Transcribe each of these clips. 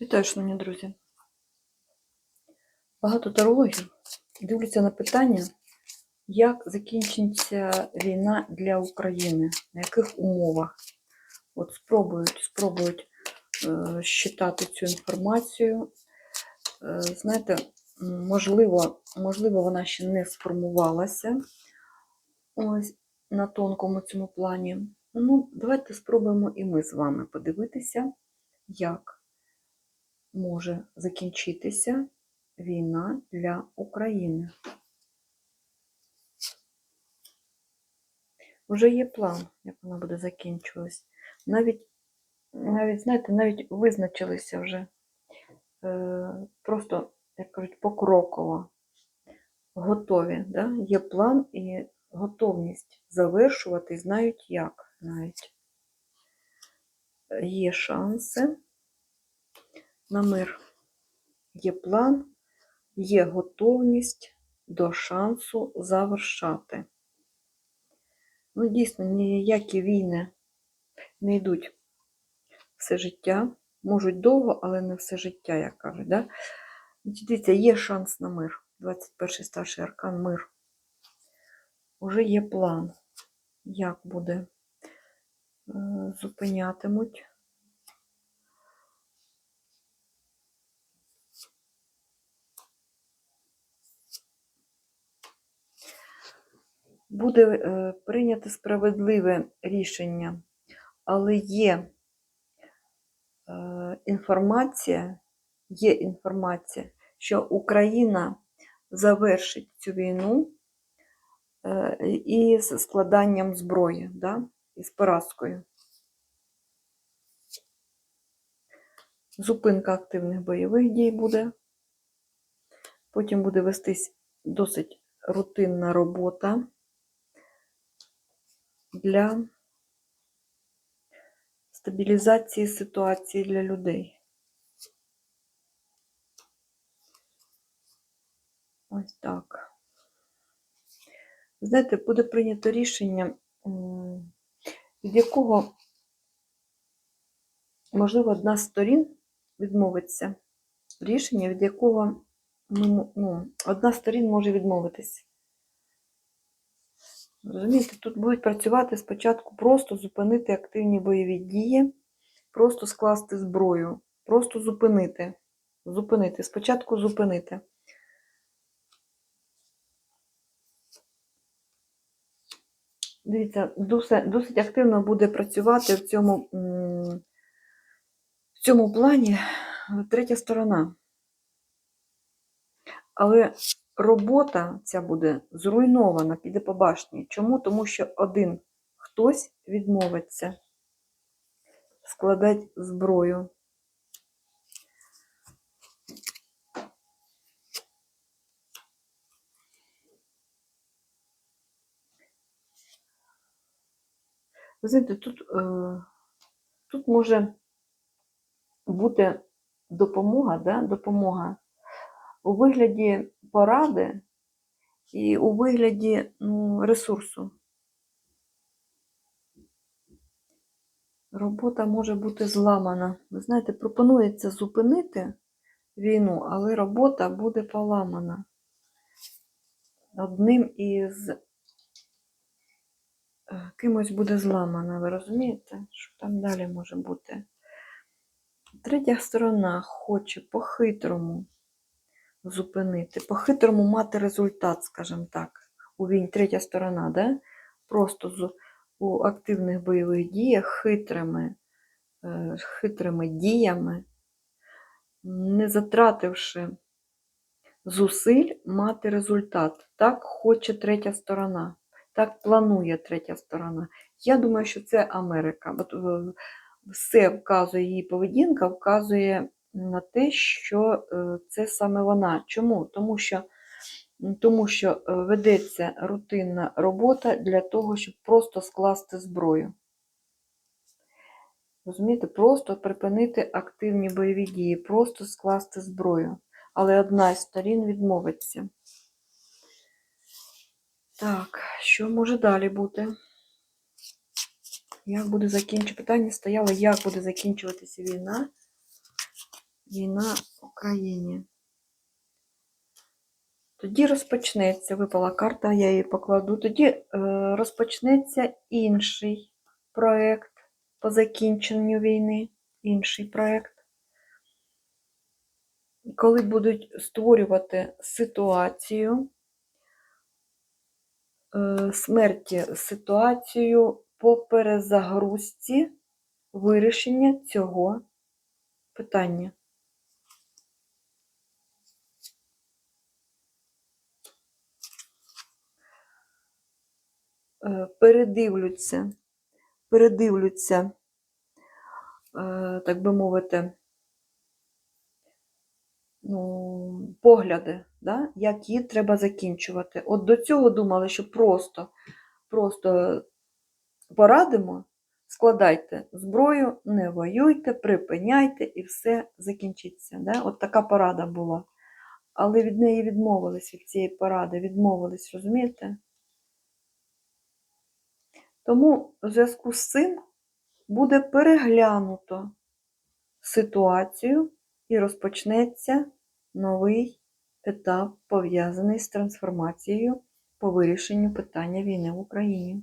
Вітаю, шановні друзі. Багато тарологів дивляться на питання, як закінчиться війна для України, на яких умовах. От спробують, спробують е, щитати цю інформацію. Е, знаєте, можливо, можливо, вона ще не сформувалася ось на тонкому цьому плані. Ну, давайте спробуємо і ми з вами подивитися, як може закінчитися війна для України. Вже є план, як вона буде закінчуватись. Навіть, навіть знаєте, навіть визначилися вже е, просто, як кажуть, покроково готові. Да? Є план і готовність завершувати, знають як навіть. Є шанси на мир. Є план, є готовність до шансу завершати. Ну, дійсно, ніякі війни не йдуть все життя. Можуть довго, але не все життя, як кажуть. Да? Дивіться, є шанс на мир. 21 старший аркан мир. Уже є план, як буде е, зупинятимуть. Буде е, прийнято справедливе рішення, але є е, інформація, є інформація, що Україна завершить цю війну е, із складанням зброї, да? із поразкою. Зупинка активних бойових дій буде. Потім буде вестись досить рутинна робота для стабілізації ситуації для людей. Ось так. Знаєте, буде прийнято рішення, від якого, можливо, одна з сторін відмовиться. Рішення, від якого ну, ну, одна з сторін може відмовитись. Розумієте, тут будуть працювати спочатку просто зупинити активні бойові дії, просто скласти зброю, просто зупинити. Зупинити. Спочатку зупинити. Дивіться, досить, досить активно буде працювати в цьому, в цьому плані третя сторона. Але робота ця буде зруйнована, піде по башні. Чому? Тому що один хтось відмовиться складати зброю. Ви знаєте, тут, е, тут може бути допомога, да? допомога у вигляді поради і у вигляді ну, ресурсу. Робота може бути зламана. Ви знаєте, пропонується зупинити війну, але робота буде поламана. Одним із е, кимось буде зламана. Ви розумієте, що там далі може бути? Третя сторона хоче по-хитрому зупинити, по-хитрому мати результат, скажімо так, у війні. Третя сторона, да? просто з, у активних бойових діях хитрими, е, хитрими діями, не затративши зусиль мати результат. Так хоче третя сторона. Так планує третя сторона. Я думаю, що це Америка. Все вказує її поведінка, вказує на те, що е, це саме вона. Чому? Тому що, тому що е, ведеться рутинна робота для того, щоб просто скласти зброю. Розумієте, просто припинити активні бойові дії, просто скласти зброю. Але одна із сторін відмовиться. Так, що може далі бути? Як буде закінчити? Питання стояло, як буде закінчуватися війна війна в Україні. Тоді розпочнеться, випала карта, я її покладу. Тоді е, розпочнеться інший проєкт по закінченню війни, інший проєкт. Коли будуть створювати ситуацію, е, смерті ситуацію по перезагрузці вирішення цього питання. Передивлються, передивлються, е, так би мовити, ну, погляди, да? як її треба закінчувати. От до цього думали, що просто, просто порадимо, складайте зброю, не воюйте, припиняйте і все закінчиться. Да? От така порада була. Але від неї відмовились від цієї поради, відмовились, розумієте? Тому в зв'язку з цим буде переглянуто ситуацію і розпочнеться новий етап, пов'язаний з трансформацією по вирішенню питання війни в Україні.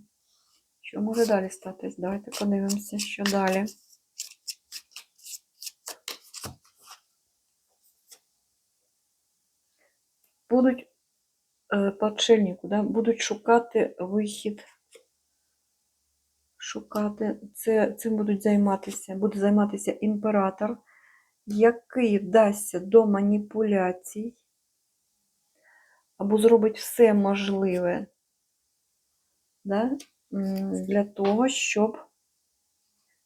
Що може далі статись? Давайте подивимося, що далі. Будуть е, по да, будуть шукати вихід шукати. Це, цим будуть займатися, буде займатися імператор, який вдасться до маніпуляцій або зробить все можливе да, для того, щоб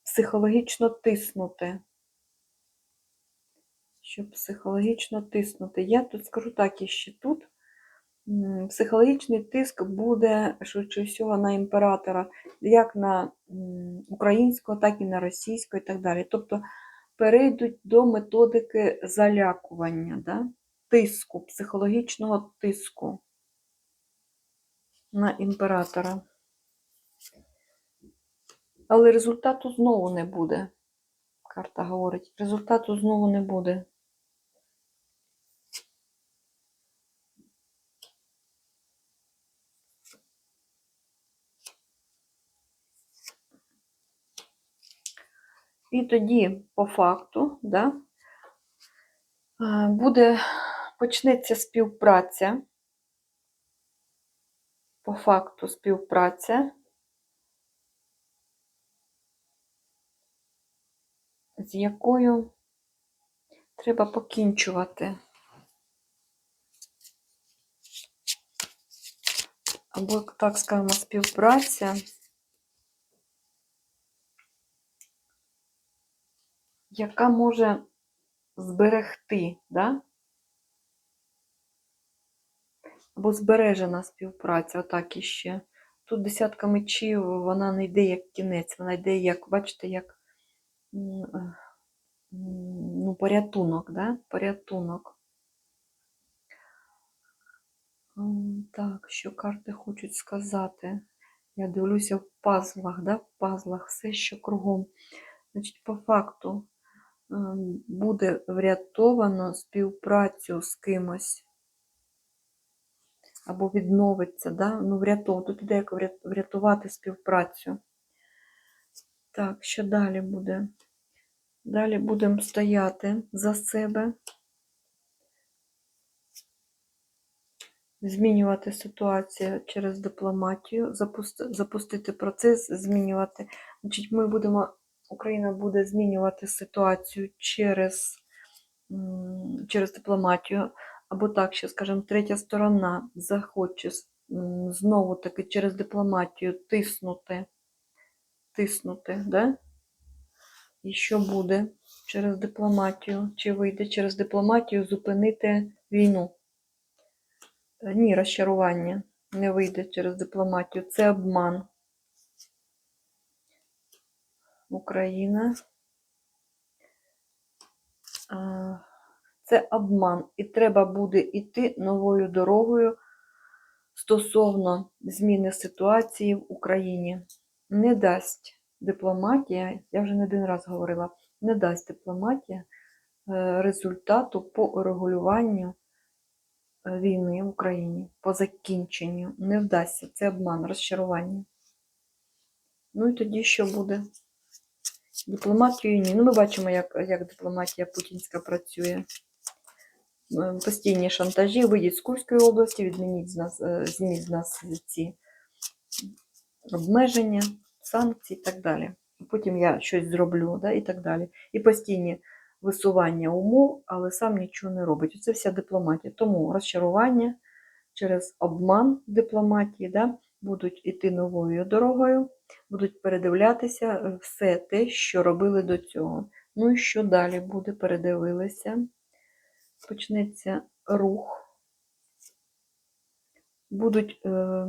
психологічно тиснути. Щоб психологічно тиснути. Я тут скажу так іще тут. Психологічний тиск буде швидше всього на імператора, як на українського, так і на російського і так далі. Тобто перейдуть до методики залякування, да? тиску, психологічного тиску на імператора. Але результату знову не буде. Карта говорить, результату знову не буде. І тоді, по факту, да, е, буде, почнеться співпраця. По факту співпраця, з якою треба покінчувати. Або, так скажемо, співпраця. Яка може зберегти, да? або збережена співпраця, отак іще. Тут десятка мечів, вона не йде як кінець, вона йде як, бачите, як е, ну, порятунок, да? порятунок. Так, що карти хочуть сказати? Я дивлюся в пазлах, да? в пазлах, все, що кругом. Значить, по факту буде врятовано співпрацю з кимось. Або відновиться, да? ну, врятов... тут іде як врятувати співпрацю. Так, що далі буде? Далі будемо стояти за себе, змінювати ситуацію через дипломатію, запусти- запустити процес, змінювати. Значить, ми будемо, Україна буде змінювати ситуацію через, через дипломатію. Або так, ще, скажімо, третя сторона захоче знову таки через дипломатію тиснути, тиснути, да? І що буде через дипломатію? Чи вийде через дипломатію зупинити війну? Ні, розчарування не вийде через дипломатію. Це обман. Україна. Це обман. І треба буде йти новою дорогою стосовно зміни ситуації в Україні. Не дасть дипломатія, я вже не один раз говорила, не дасть дипломатія е, результату по урегулюванню е, війни в Україні, по закінченню. Не вдасться. Це обман, розчарування. Ну і тоді що буде? Дипломатію ні. Ну, ми бачимо, як, як дипломатія путінська працює. Постійні шантажі, вийдіть з Курської області, відмініть з нас, е, зніміть з нас ці обмеження, санкції і так далі. Потім я щось зроблю, да, і так далі. І постійні висування умов, але сам нічого не робить. Це вся дипломатія. Тому розчарування через обман дипломатії да, будуть іти новою дорогою, будуть передивлятися е, все те, що робили до цього. Ну і що далі буде, передивилися. Почнеться рух. Будуть. Е,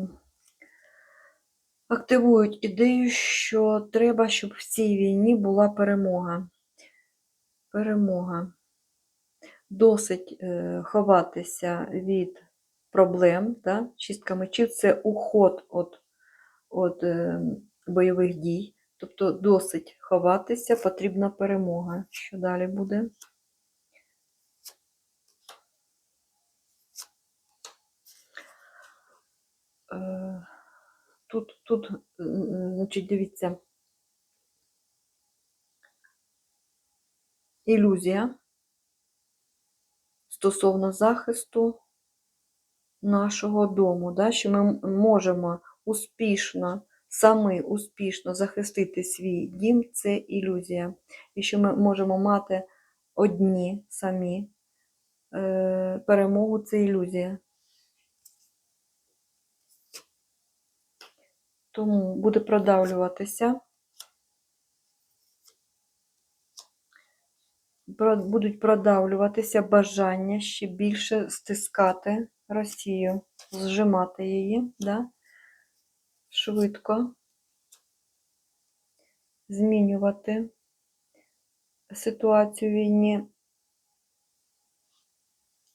активують ідею, що треба, щоб в цій війні була перемога. Перемога. Досить е, ховатися від проблем. Да? Шістка мечів це уход від, від бойових дій. Тобто досить ховатися, потрібна перемога. Що далі буде? Е, Тут, тут, значить, дивіться, ілюзія стосовно захисту нашого дому, да, що ми можемо успішно, самі успішно захистити свій дім, це ілюзія. І що ми можемо мати одні самі е, перемогу, це ілюзія. Тому буде продавлюватися. Будуть продавлюватися бажання ще більше стискати Росію, зжимати її, да? Швидко змінювати ситуацію в війні,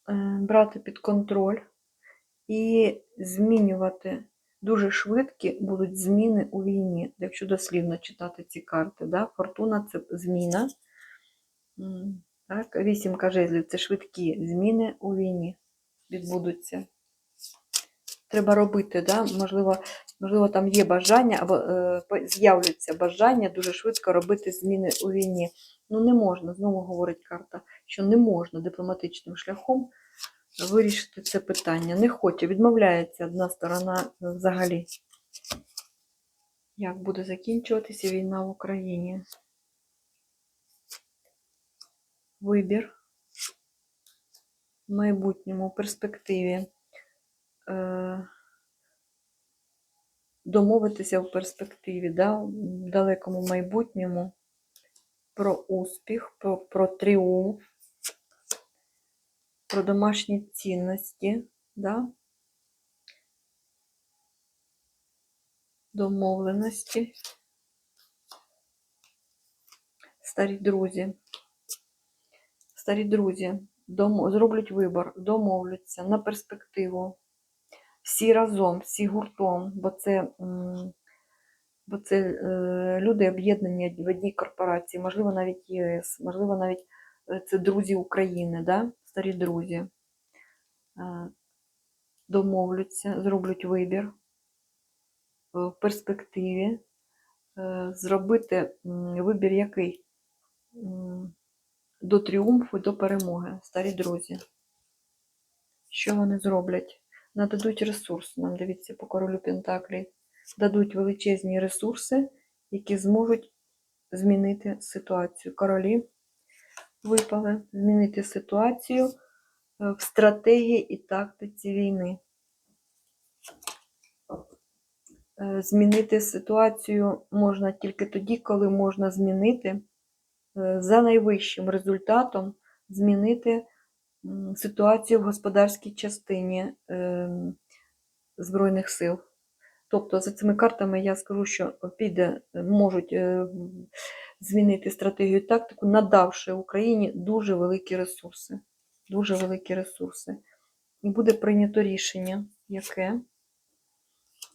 е, брати під контроль і змінювати дуже швидкі будуть зміни у війні, якщо дослівно читати ці карти. Да? Фортуна це зміна. Так? Вісімка жезлів це швидкі зміни у війні відбудуться. Треба робити, да? можливо, можливо, там є бажання, або е, з'являться бажання дуже швидко робити зміни у війні. Ну, не можна, знову говорить карта, що не можна дипломатичним шляхом вирішити це питання. Не хоче, відмовляється одна сторона е, взагалі. Як буде закінчуватися війна в Україні? Вибір в майбутньому, перспективі. Домовитися в перспективі, да, в далекому майбутньому про успіх, про, про тріумф, про домашні цінності, да? домовленості. Старі друзі. Старі друзі зроблять вибір, домовляться на перспективу. Всі разом, всі гуртом, бо це, бо це е, люди об'єднані в одній корпорації, можливо, навіть ЄС, можливо, навіть е, це друзі України, да? старі друзі. Е, домовляться, зроблять вибір в перспективі, зробити вибір який? До тріумфу, до перемоги, старі друзі. Що вони зроблять? Нададуть ресурс, нам дивіться по королю Пентаклі. Дадуть величезні ресурси, які зможуть змінити ситуацію. Королі випали, змінити ситуацію е, в стратегії і тактиці війни. Е, Змінити ситуацію можна тільки тоді, коли можна змінити е, за найвищим результатом змінити ситуацію в господарській частині е, Збройних сил. Тобто за цими картами я скажу, що піде, можуть е, змінити стратегію і тактику, надавши Україні дуже великі ресурси. Дуже великі ресурси. І буде прийнято рішення, яке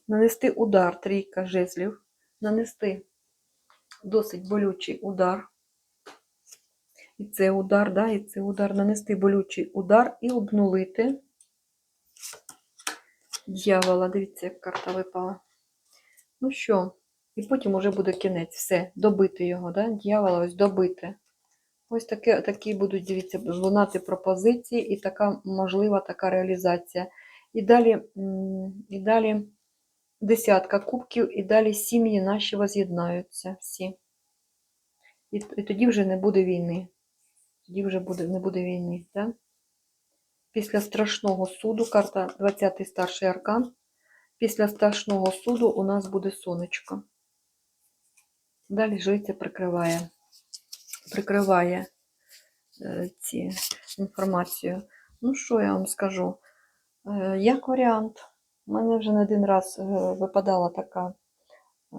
нанести удар, трійка жезлів, нанести досить болючий удар І це удар, да, і це удар, нанести болючий удар і обнулити дьявола. Дивіться, як карта випала. Ну що, і потім уже буде кінець. Все, добити його, да? дьявола ось добити. Ось таке, такі будуть, дивіться, лунати пропозиції і така можлива така реалізація. І далі, і далі десятка кубків, і далі сім'ї наші воз'єднаються всі. І, і тоді вже не буде війни. Тоді вже буде, не буде війни. Да? Після страшного суду, карта 20-й старший аркан. Після страшного суду у нас буде сонечко. Далі жриця прикриває, прикриває е, ці інформацію. Ну, що я вам скажу? Е, як варіант, у мене вже не один раз е, випадала така, е,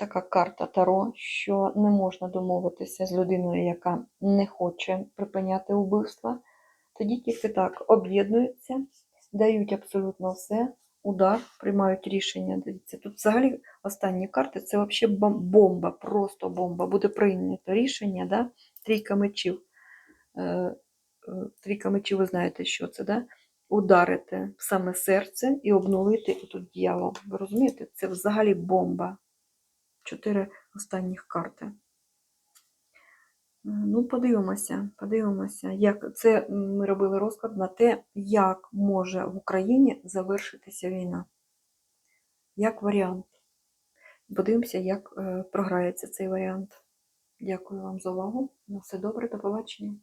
така карта Таро, що не можна домовитися з людиною, яка не хоче припиняти вбивства. Тоді тільки так об'єднуються, дають абсолютно все, удар, приймають рішення. Дивіться, тут взагалі останні карти це взагалі бомба, просто бомба. Буде прийнято рішення, да? трійка мечів. Е, е, Трійка мечів, ви знаєте, що це, да? ударити саме серце і обнулити тут дьявол. Ви розумієте? Це взагалі бомба. Чотири останніх карти. Е, Ну, подивимося, подивимося, як це ми робили розклад на те, як може в Україні завершитися війна. Як варіант. Подивимося, як е, програється цей варіант. Дякую вам за увагу. На все добре, до побачення.